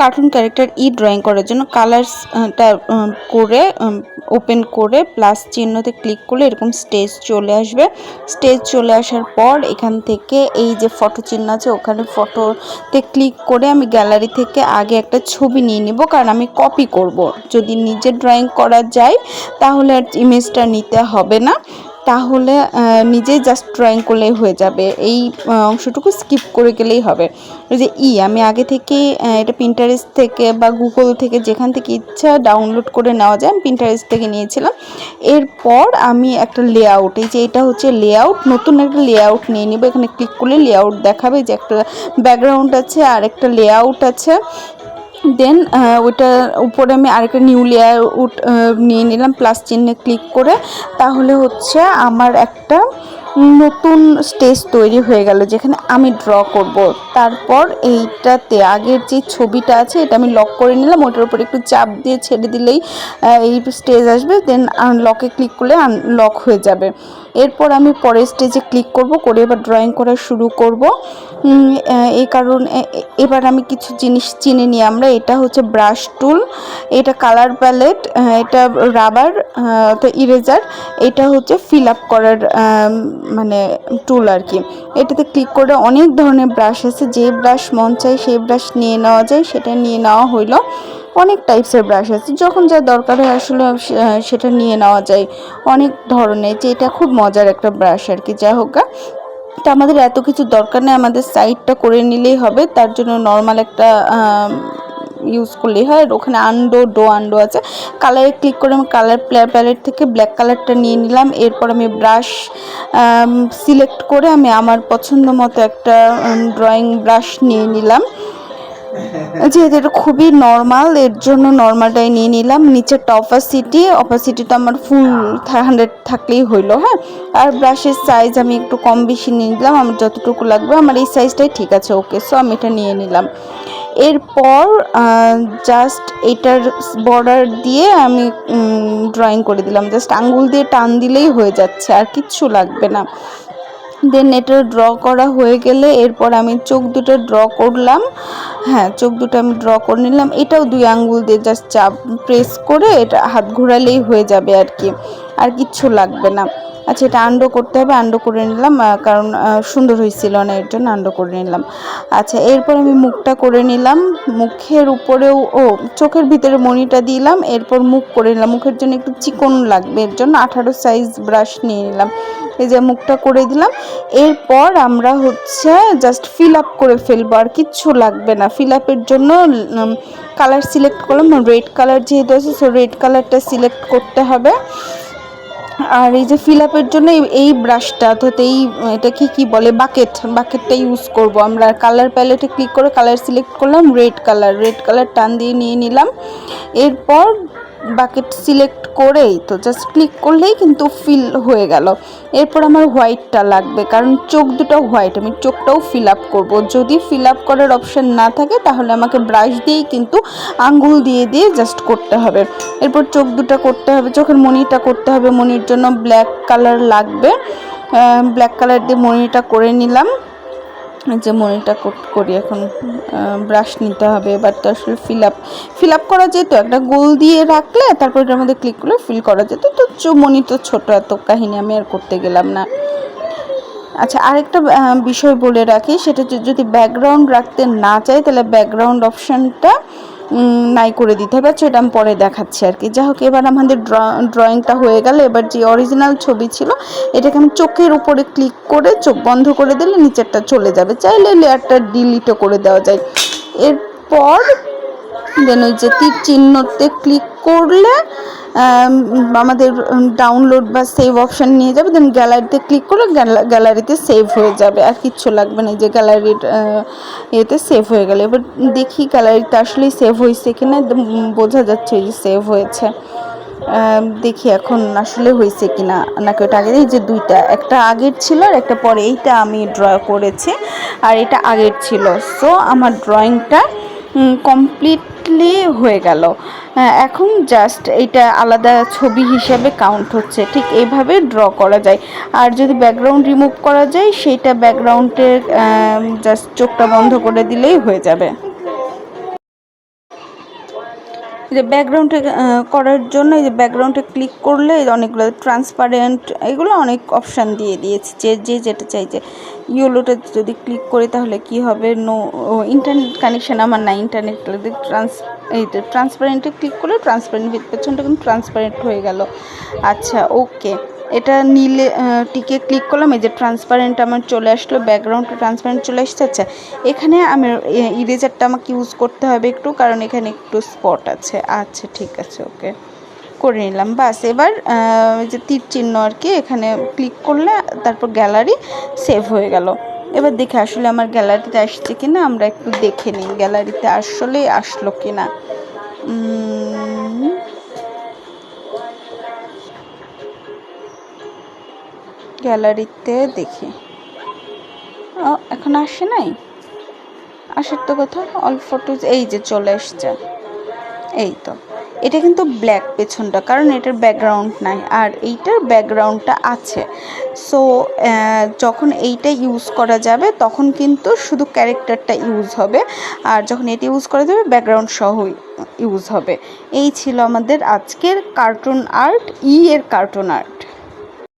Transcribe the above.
Cartoon character ই drawing করার জন্য কালার্সটা করে ওপেন করে প্লাস চিহ্নতে ক্লিক করলে এরকম স্টেজ চলে আসবে। স্টেজ চলে আসার পর এখান থেকে এই যে ফটো চিহ্ন আছে ওখানে ফটোতে ক্লিক করে আমি গ্যালারি থেকে আগে একটা ছবি নিয়ে নিব, কারণ আমি কপি করব। যদি নিজে ড্রয়িং করা যায় তাহলে আর ইমেজটা নিতে হবে না। তাহলে নিজেই জাস্ট ড্রয়িং করলেই হয়ে যাবে। এই অংশটুকু স্কিপ করে গেলেই হবে। ওই যে ই, আমি আগে থেকে এটা পিন্টারেস্ট থেকে বা গুগল থেকে যেখান থেকে ইচ্ছা ডাউনলোড করে নেওয়া যায়, আমি পিন্টারেস্ট থেকে নিয়েছিলাম। এরপর আমি একটা লেআউট এই যে এটা হচ্ছে লেআউট নতুন একটা লেআউট নিয়ে নিব। এখানে ক্লিক করলে লেআউট দেখাবে যে একটা ব্যাকগ্রাউন্ড আছে আর একটা লেআউট আছে। দেন ওইটার উপরে আমি আরেকটা নিউ লেয়ার উঠ নিয়ে নিলাম প্লাস চিহ্নে ক্লিক করে। তাহলে হচ্ছে আমার একটা নতুন স্টেজ তৈরি হয়ে গেল যেখানে আমি ড্র করব। তারপর এইটাতে আগের যে ছবিটা আছে, এটা আমি লক করে নিলাম। ওটার উপর একটু চাপ দিয়ে ছেড়ে দিলেই এই স্টেজ আসবে। দেন লকে ক্লিক করলে লক হয়ে যাবে। এরপর আমি পরের স্টেজে ক্লিক করব, করে এবার ড্রয়িং করা শুরু করব। এই কারণ এবার আমি কিছু জিনিস চিনে নিই আমরা। এটা হচ্ছে ব্রাশ টুল এটা কালার প্যালেট এটা রাবার তো ইরেজার এটা হচ্ছে ফিল আপ করার মানে টুল আর কি এটাতে ক্লিক করে অনেক ধরনের ব্রাশ আছে। যে ব্রাশ মন চাই সেই ব্রাশ নিয়ে নেওয়া যায়, সেটা নিয়ে নেওয়া হইল। অনেক টাইপসের ব্রাশ আছে। যখন যা দরকার হয় আসলে সেটা নিয়ে নেওয়া যায়। অনেক ধরনের যে এটা খুব মজার একটা ব্রাশ আর কি যা হোক তা আমাদের এত কিছু দরকার নেই, আমাদের সাইডটা করে নিলেই হবে। তার জন্য নর্মাল একটা ইউজ করলেই হয়। আর ওখানে আন্ডো ডো আন্ডো আছে। কালারে ক্লিক করে আমি কালার প্যালেট থেকে ব্ল্যাক কালারটা নিয়ে নিলাম। এরপর আমি ব্রাশ সিলেক্ট করে আমি আমার পছন্দ মতো একটা ড্রয়িং ব্রাশ নিয়ে নিলাম। যেহেতু এটা খুবই নর্মাল এর জন্য নর্মালটাই নিয়ে নিলাম। নিচের অপাসিটি অপাসিটি তো আমার ফুল হান্ড্রেড থাকলেই হইল হ্যাঁ? আর ব্রাশের সাইজ আমি একটু কম বেশি নিয়ে নিলাম। আমার যতটুকু লাগবে, আমার এই সাইজটাই ঠিক আছে ওকে সো আমি এটা নিয়ে নিলাম। এরপর জাস্ট এটার বর্ডার দিয়ে আমি ড্রয়িং করে দিলাম। জাস্ট আঙ্গুল দিয়ে টান দিলেই হয়ে যাচ্ছে, আর কিচ্ছু লাগবে না। দেন এটা ড্র করা হয়ে গেলে এরপর আমি চোখ দুটো ড্র করলাম। হ্যাঁ চোখ দুটো আমি ড্র করে নিলাম। এটাও দুই আঙ্গুল দিয়ে জাস্ট চাপ প্রেস করে এটা হাত ঘোরালেই হয়ে যাবে আর কি। আর কিচ্ছু লাগবে না। আচ্ছা এটা আন্ডো করতে হবে, আন্ডো করে নিলাম কারণ সুন্দর হয়েছিল না, এর জন্য আন্ডো করে নিলাম। আচ্ছা এরপর আমি মুখটা করে নিলাম, মুখের উপরেও, ও, চোখের ভিতরে মনিটা দিলাম, এরপর মুখ করে নিলাম। মুখের জন্য একটু চিকন লাগবে, এর জন্য আঠারো সাইজ ব্রাশ নিয়ে নিলাম। এই যে মুখটা করে দিলাম, এরপর আমরা হচ্ছে জাস্ট ফিল আপ করে ফেলব, আর কিচ্ছু লাগবে না। ফিল আপের জন্য কালার সিলেক্ট করলাম রেড কালার যেহেতু আছে সো রেড কালারটা সিলেক্ট করতে হবে। আর এই যে ফিল আপের জন্য এই ব্রাশটা অর্থাৎ এই এটা কি বলে বাকেট বাকেটটা ইউজ করব। আমরা কালার প্যালেটে ক্লিক করে কালার সিলেক্ট করলাম রেড কালার রেড কালার টান দিয়ে নিয়ে নিলাম। এরপর বাকেট সিলেক্ট করেই তো জাস্ট ক্লিক করলেই কিন্তু ফিল হয়ে গেল। এরপর আমার হোয়াইটটা লাগবে, কারণ চোখ দুটো হোয়াইট আমি চোখটাও ফিল আপ করব। যদি ফিল আপ করার অপশান না থাকে, তাহলে আমাকে ব্রাশ দিয়েই কিন্তু আঙ্গুল দিয়ে দিয়ে জাস্ট করতে হবে। এরপর চোখ দুটো করতে হবে, চোখের মনিটা করতে হবে। মনির জন্য ব্ল্যাক কালার লাগবে। ব্ল্যাক কালার দিয়ে মনিটা করে নিলাম। যে মনিটা করি এখন ব্রাশ নিতে হবে বাট তো আসলে ফিল আপ ফিল আপ করা যেত, একটা গোল দিয়ে রাখলে তারপর এটার মধ্যে ক্লিক করলে ফিল করা যেত। তো মনি তো ছোটো, এত কাহিনী আমি আর করতে গেলাম না। আচ্ছা আরেকটা বিষয় বলে রাখি, সেটা যদি ব্যাকগ্রাউন্ড রাখতে না চাই, তাহলে ব্যাকগ্রাউন্ড অপশানটা নাই করে দিতে হবে এটা আমি পরে দেখাচ্ছি আর কি। যাই হোক, এবার আমাদের ড্র, ড্রয়িংটা হয়ে গেল। এবার যে অরিজিনাল ছবি ছিল, এটাকে আমি চোখের উপরে ক্লিক করে চোখ বন্ধ করে দিলে নিচেরটা চলে যাবে। চাইলে লেয়ারটা ডিলিটও করে দেওয়া যায়। এরপর দেন ওই যে তীর চিহ্নতে ক্লিক করলে আমাদের ডাউনলোড বা সেভ অপশান নিয়ে যাবে। দেন গ্যালারিতে ক্লিক করলে গ্যালারিতে সেভ হয়ে যাবে। আর কিচ্ছু লাগবে না। যে গ্যালারির এতে সেভ হয়ে গেলে। এবার দেখি গ্যালারিতে আসলেই সেভ হয়েছে কিনা। বোঝা যাচ্ছে যে সেভ হয়েছে। দেখি এখন আসলে হয়েছে কিনা। নাকি ওটা আগে যে দুইটা, একটা আগের ছিল আর একটা পরে। এইটা আমি ড্র করেছি। আর এটা আগের ছিল। সো আমার ড্রয়িংটা কমপ্লিটলি হয়ে গেল। এখন জাস্ট এটা আলাদা ছবি হিসাবে কাউন্ট হচ্ছে। ঠিক এইভাবে ড্র করা যায়। আর যদি ব্যাকগ্রাউন্ড রিমুভ করা যায়, সেইটা ব্যাকগ্রাউন্ডের জাস্ট চোখটা বন্ধ করে দিলেই হয়ে যাবে। যে ব্যাকগ্রাউন্ডে করার জন্য এই যে ব্যাকগ্রাউন্ডে ক্লিক করলে অনেকগুলো ট্রান্সপারেন্ট এগুলো অনেক অপশান দিয়ে দিয়েছে। যে যে যেটা চাই যে ইয়োলোটা যদি ক্লিক করি তাহলে কি হবে? নো ইন্টারনেট কানেকশান আমার না ইন্টারনেট ট্রান্স এই তো ট্রান্সপারেন্টে ক্লিক করলে ট্রান্সপারেন্ট পেছনটা কিন্তু ট্রান্সপারেন্ট হয়ে গেল। আচ্ছা ওকে এটা নীলে টিকে ক্লিক করলাম, এই যে ট্রান্সপারেন্ট আমার চলে আসলো ব্যাকগ্রাউন্ডটা ট্রান্সপারেন্ট চলে আসছে। আচ্ছা এখানে আমি ইরেজারটা আমাকে ইউজ করতে হবে একটু, কারণ এখানে একটু স্পট আছে। আচ্ছা ঠিক আছে ওকে করে নিলাম, বাস। এবার যে তীর চিহ্ন আর কি, এখানে ক্লিক করলে তারপর গ্যালারি সেভ হয়ে গেল। এবার দেখে আসলে আমার গ্যালারিতে আসছে কি না আমরা একটু দেখে নিই গ্যালারিতে আসলে আসলো কি গ্যালারিতে দেখি। এখন আসে নাই? আসার তো কথা অল ফটোজ এই যে চলে এসছে। এই তো। এটা কিন্তু ব্ল্যাক পেছনটা, কারণ এটার ব্যাকগ্রাউন্ড নাই, আর এইটার ব্যাকগ্রাউন্ডটা আছে। সো যখন এইটা ইউজ করা যাবে, তখন কিন্তু শুধু ক্যারেক্টারটা ইউজ হবে, আর যখন এটা ইউজ করা যাবে ব্যাকগ্রাউন্ড সহ ইউজ হবে। এই ছিল আমাদের আজকের কার্টুন আর্ট ই এর কার্টুন আর্ট